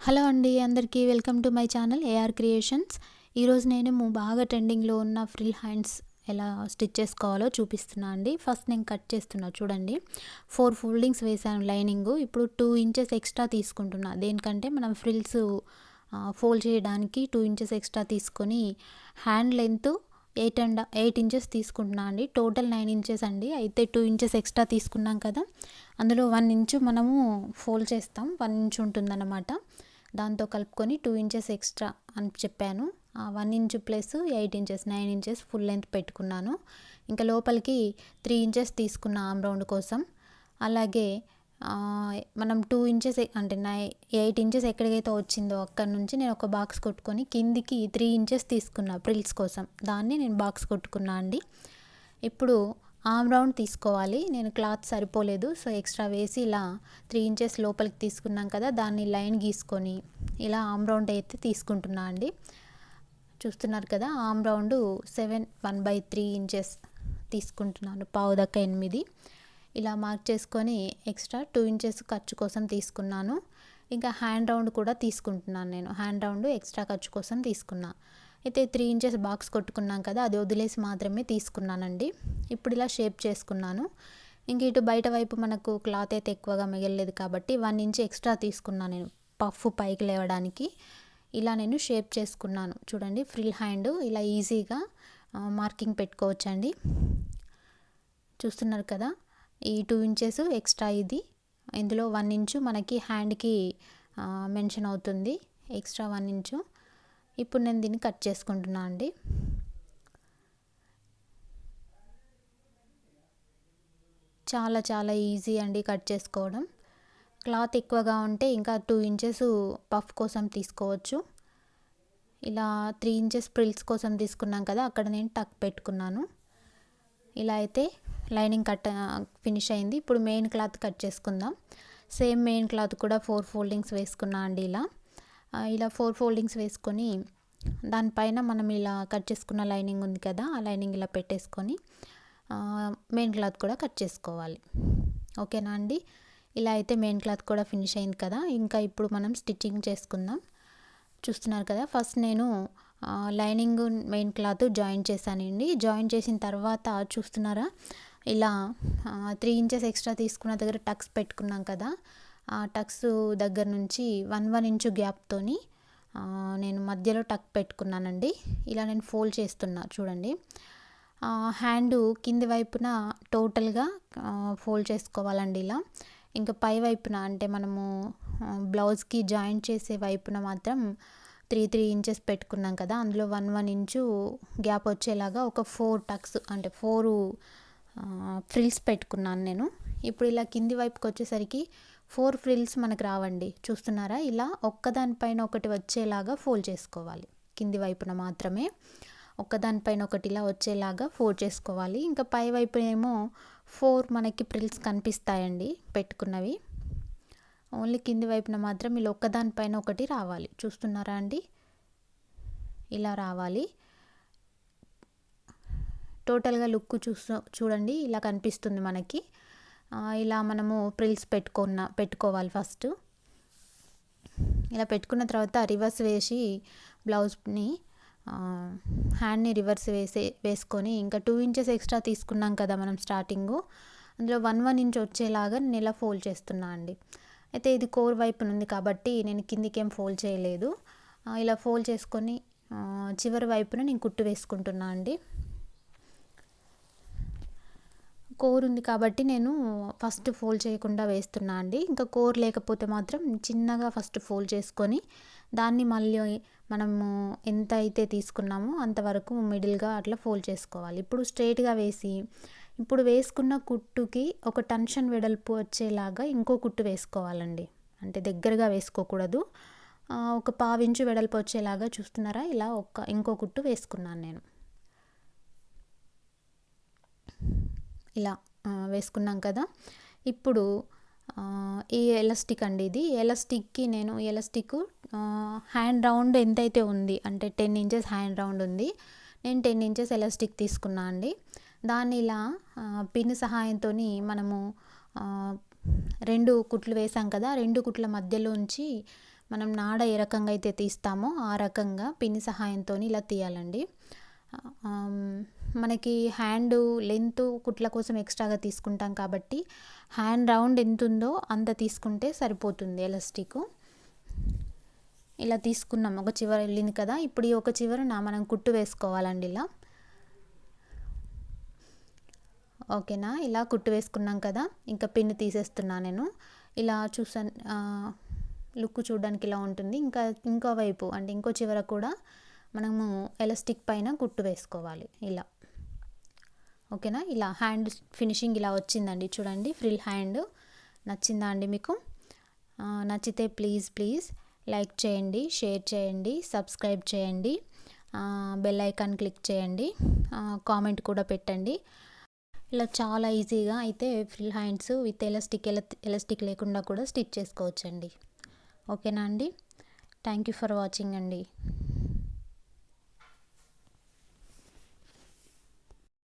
Hello అండి అందరికీ welcome to my channel A R creations ఈరోజు నేను బాగా ట్రెండింగ్లో ఉన్న ఫ్రిల్ హ్యాండ్స్ ఎలా స్టిచ్ చేసుకోవాలో చూపిస్తున్నా అండి. ఫస్ట్ నేను కట్ చేస్తున్నా చూడండి. ఫోర్ ఫోల్డింగ్స్ వేసాను లైనింగ్. ఇప్పుడు టూ ఇంచెస్ ఎక్స్ట్రా తీసుకుంటున్నా. దేనికంటే మనం ఫ్రిల్స్ ఫోల్డ్ చేయడానికి టూ ఇంచెస్ ఎక్స్ట్రా తీసుకొని hand length eight and eight inches తీసుకుంటున్నా అండి. టోటల్ నైన్ ఇంచెస్ అండి. అయితే టూ ఇంచెస్ ఎక్స్ట్రా తీసుకున్నాం కదా. అందులో వన్ ఇంచు మనము ఫోల్డ్ చేస్తాం. వన్ ఇంచ్ ఉంటుందన్నమాట. దాంతో కలుపుకొని టూ ఇంచెస్ ఎక్స్ట్రా అని చెప్పాను. One inch plus eight inches nine inches full length పెట్టుకున్నాను. ఇంకా లోపలికి త్రీ ఇంచెస్ తీసుకున్న ఆమ్ రౌండ్ కోసం. అలాగే మనం టూ ఇంచెస్ అంటే నై ఎయిట్ ఇంచెస్ ఎక్కడికైతే వచ్చిందో అక్కడ నుంచి నేను ఒక బాక్స్ కొట్టుకొని కిందికి త్రీ ఇంచెస్ తీసుకున్నా ప్రిల్స్ కోసం. దాన్ని నేను బాక్స్ కొట్టుకున్నా అండి. ఇప్పుడు ఆమ్ రౌండ్ తీసుకోవాలి. నేను క్లాత్ సరిపోలేదు. సో ఎక్స్ట్రా వేసి ఇలా త్రీ ఇంచెస్ లోపలికి తీసుకున్నాం కదా దాన్ని లైన్ గీసుకొని ఇలా ఆమ్ రౌండ్ అయితే తీసుకుంటున్నా అండి. చూస్తున్నారు కదా arm round seven one by three inches తీసుకుంటున్నాను. పావు దక్క ఎనిమిది. ఇలా మార్క్ చేసుకొని ఎక్స్ట్రా టూ ఇంచెస్ ఖర్చు కోసం తీసుకున్నాను. ఇంకా హ్యాండ్ రౌండ్ కూడా తీసుకుంటున్నాను నేను. హ్యాండ్ రౌండ్ ఎక్స్ట్రా ఖర్చు కోసం తీసుకున్నాను అయితే త్రీ ఇంచెస్ బాక్స్ కొట్టుకున్నాం కదా అది వదిలేసి మాత్రమే తీసుకున్నానండి. ఇప్పుడు ఇలా షేప్ చేసుకున్నాను. ఇంక ఇటు బయట వైపు మనకు క్లాత్ అయితే ఎక్కువగా మిగలలేదు కాబట్టి వన్ ఇంచ్ ఎక్స్ట్రా తీసుకున్నాను నేను పఫ్ పైకి లేవడానికి. ఇలా నేను షేప్ చేసుకున్నాను. చూడండి ఫ్రిల్ హ్యాండ్ ఇలా ఈజీగా మార్కింగ్ పెట్టుకోవచ్చండి. చూస్తున్నారు కదా ఈ టూ ఇంచెస్ ఎక్స్ట్రా ఇది. ఇందులో వన్ ఇంచు మనకి హ్యాండ్కి మెన్షన్ అవుతుంది. Extra one inch. ఇప్పుడు నేను దీన్ని కట్ చేసుకుంటున్నా అండి. చాలా చాలా ఈజీ అండి కట్ చేసుకోవడం. క్లాత్ ఎక్కువగా ఉంటే ఇంకా టూ ఇంచెస్ పఫ్ కోసం తీసుకోవచ్చు. ఇలా త్రీ ఇంచెస్ ప్రిల్స్ కోసం తీసుకున్నాం కదా అక్కడ నేను టక్ పెట్టుకున్నాను. ఇలా అయితే లైనింగ్ కట్ ఫినిష్ అయింది. ఇప్పుడు మెయిన్ క్లాత్ కట్ చేసుకుందాం. సేమ్ మెయిన్ క్లాత్ కూడా ఫోర్ ఫోల్డింగ్స్ వేసుకున్నా అండి ఇలా. ఇలా ఫోర్ ఫోల్డింగ్స్ వేసుకొని దానిపైన మనం ఇలా కట్ చేసుకున్న లైనింగ్ ఉంది కదా ఆ లైనింగ్ ఇలా పెట్టేసుకొని మెయిన్ క్లాత్ కూడా కట్ చేసుకోవాలి. ఓకేనా అండి? ఇలా అయితే మెయిన్ క్లాత్ కూడా ఫినిష్ అయింది కదా ఇంకా ఇప్పుడు మనం స్టిచ్చింగ్ చేసుకుందాం. చూస్తున్నారు కదా ఫస్ట్ నేను లైనింగ్ మెయిన్ క్లాత్ జాయిన్ చేశానండి. జాయిన్ చేసిన తర్వాత చూస్తున్నారా ఇలా త్రీ ఇంచెస్ ఎక్స్ట్రా తీసుకున్న దగ్గర టక్స్ పెట్టుకున్నాం కదా టక్స్ దగ్గర నుంచి వన్ వన్ ఇంచు గ్యాప్తోని నేను మధ్యలో టక్ పెట్టుకున్నానండి. ఇలా నేను ఫోల్డ్ చేస్తున్నా చూడండి. హ్యాండ్ కింది వైపున టోటల్గా ఫోల్డ్ చేసుకోవాలండి ఇలా. ఇంకా పై వైపున అంటే మనము బ్లౌజ్కి జాయింట్ చేసే వైపున మాత్రం త్రీ త్రీ ఇంచెస్ పెట్టుకున్నాం కదా అందులో వన్ వన్ ఇంచు గ్యాప్ వచ్చేలాగా ఒక ఫోర్ టక్స్ అంటే ఫోర్ ఫ్రిల్స్ పెట్టుకున్నాను నేను. ఇప్పుడు ఇలా కింది వైపుకి వచ్చేసరికి ఫోర్ ఫ్రిల్స్ మనకు రావండి. చూస్తున్నారా? ఇలా ఒక్కదానిపైన ఒకటి వచ్చేలాగా ఫోల్డ్ చేసుకోవాలి. కింది వైపున మాత్రమే ఒక్కదానిపైన ఒకటి ఇలా వచ్చేలాగా ఫోల్డ్ చేసుకోవాలి. ఇంకా పై వైపు ఏమో ఫోర్ మనకి ప్రిల్స్ కనిపిస్తాయండి పెట్టుకున్నవి. ఓన్లీ కింది వైపున మాత్రం ఇలా ఒక్కదానిపైన ఒకటి రావాలి. చూస్తున్నారా అండి? ఇలా రావాలి. టోటల్గా లుక్ చూస్తూ చూడండి. ఇలా కనిపిస్తుంది మనకి. ఇలా మనము ప్రిల్స్ పెట్టుకున్న పెట్టుకోవాలి ఫస్ట్. ఇలా పెట్టుకున్న తర్వాత రివర్స్ వేసి బ్లౌజ్ని హ్యాండ్ని రివర్స్ వేసే వేసుకొని ఇంకా టూ ఇంచెస్ ఎక్స్ట్రా తీసుకున్నాం కదా మనం స్టార్టింగు. అందులో వన్ వన్ ఇంచ్ వచ్చేలాగా నేను ఇలా ఫోల్డ్ చేస్తున్నా అండి. అయితే ఇది కోర్ వైపున ఉంది కాబట్టి నేను కిందికేం ఫోల్డ్ చేయలేదు. ఇలా ఫోల్డ్ చేసుకొని చివరి వైపున నేను కుట్టు వేసుకుంటున్నా అండి. కోర్ ఉంది కాబట్టి నేను ఫస్ట్ ఫోల్డ్ చేయకుండా వేస్తున్నా అండి. ఇంకా కోర్ లేకపోతే మాత్రం చిన్నగా ఫస్ట్ ఫోల్డ్ చేసుకొని దాన్ని మళ్ళీ మనము ఎంత అయితే తీసుకున్నామో అంతవరకు మిడిల్గా అట్లా ఫోల్డ్ చేసుకోవాలి. ఇప్పుడు స్ట్రైట్గా వేసి ఇప్పుడు వేసుకున్న కుట్టుకి ఒక టెన్షన్ వెడల్పు వచ్చేలాగా ఇంకో కుట్టు వేసుకోవాలండి. అంటే దగ్గరగా వేసుకోకూడదు. ఒక పావించు వెడల్పు వచ్చేలాగా చూస్తున్నారా? ఇలా ఒక ఇంకో కుట్టు వేసుకున్నాను నేను. ఇలా వేసుకున్నాం కదా. ఇప్పుడు ఈ ఎలాస్టిక్ అండి ఇది. ఎలాస్టిక్కి నేను ఎలాస్టిక్ హ్యాండ్ రౌండ్ ఎంతైతే ఉంది అంటే టెన్ ఇంచెస్ హ్యాండ్ రౌండ్ ఉంది నేను టెన్ ఇంచెస్ ఎలాస్టిక్ తీసుకున్నా అండి. దాన్ని ఇలా పిన్ సహాయంతో మనము రెండు కుట్లు వేసాం కదా రెండు కుట్ల మధ్యలోంచి మనం నాడ ఏ రకంగా అయితే తీస్తామో ఆ రకంగా పిన్ సహాయంతో ఇలా తీయాలండి. మనకి హ్యాండ్ లెంత్ కుట్ల కోసం ఎక్స్ట్రాగా తీసుకుంటాం కాబట్టి హ్యాండ్ రౌండ్ ఎంత ఉందో అంత తీసుకుంటే సరిపోతుంది ఎలాస్టిక్. ఇలా తీసుకున్నాం ఒక చివర వెళ్ళింది కదా ఇప్పుడు ఈ ఒక చివరన మనం కుట్టు వేసుకోవాలండి ఇలా. ఓకేనా? ఇలా కుట్టు వేసుకున్నాం కదా ఇంకా పిన్ తీసేస్తున్నా నేను. ఇలా చూసాను లుక్ చూడడానికి ఇలా ఉంటుంది. ఇంకా ఇంకో వైపు అంటే ఇంకో చివర కూడా మనము ఎలాస్టిక్ పైన కుట్టు వేసుకోవాలి. ఇలా. ఓకేనా? ఇలా హ్యాండ్ ఫినిషింగ్ ఇలా వచ్చిందండి. చూడండి ఫ్రిల్ హ్యాండ్. నచ్చిందా అండి మీకు? నచ్చితే ప్లీజ్ ప్లీజ్ లైక్ చేయండి షేర్ చేయండి సబ్స్క్రైబ్ చేయండి బెల్ ఐకాన్ క్లిక్ చేయండి కామెంట్ కూడా పెట్టండి. ఇలా చాలా ఈజీగా అయితే frill hands with elastic elastic లేకుండా కూడా స్టిచ్ చేసుకోవచ్చండి. ఓకేనా అండి? థ్యాంక్ యూ ఫర్ వాచింగ్ అండి.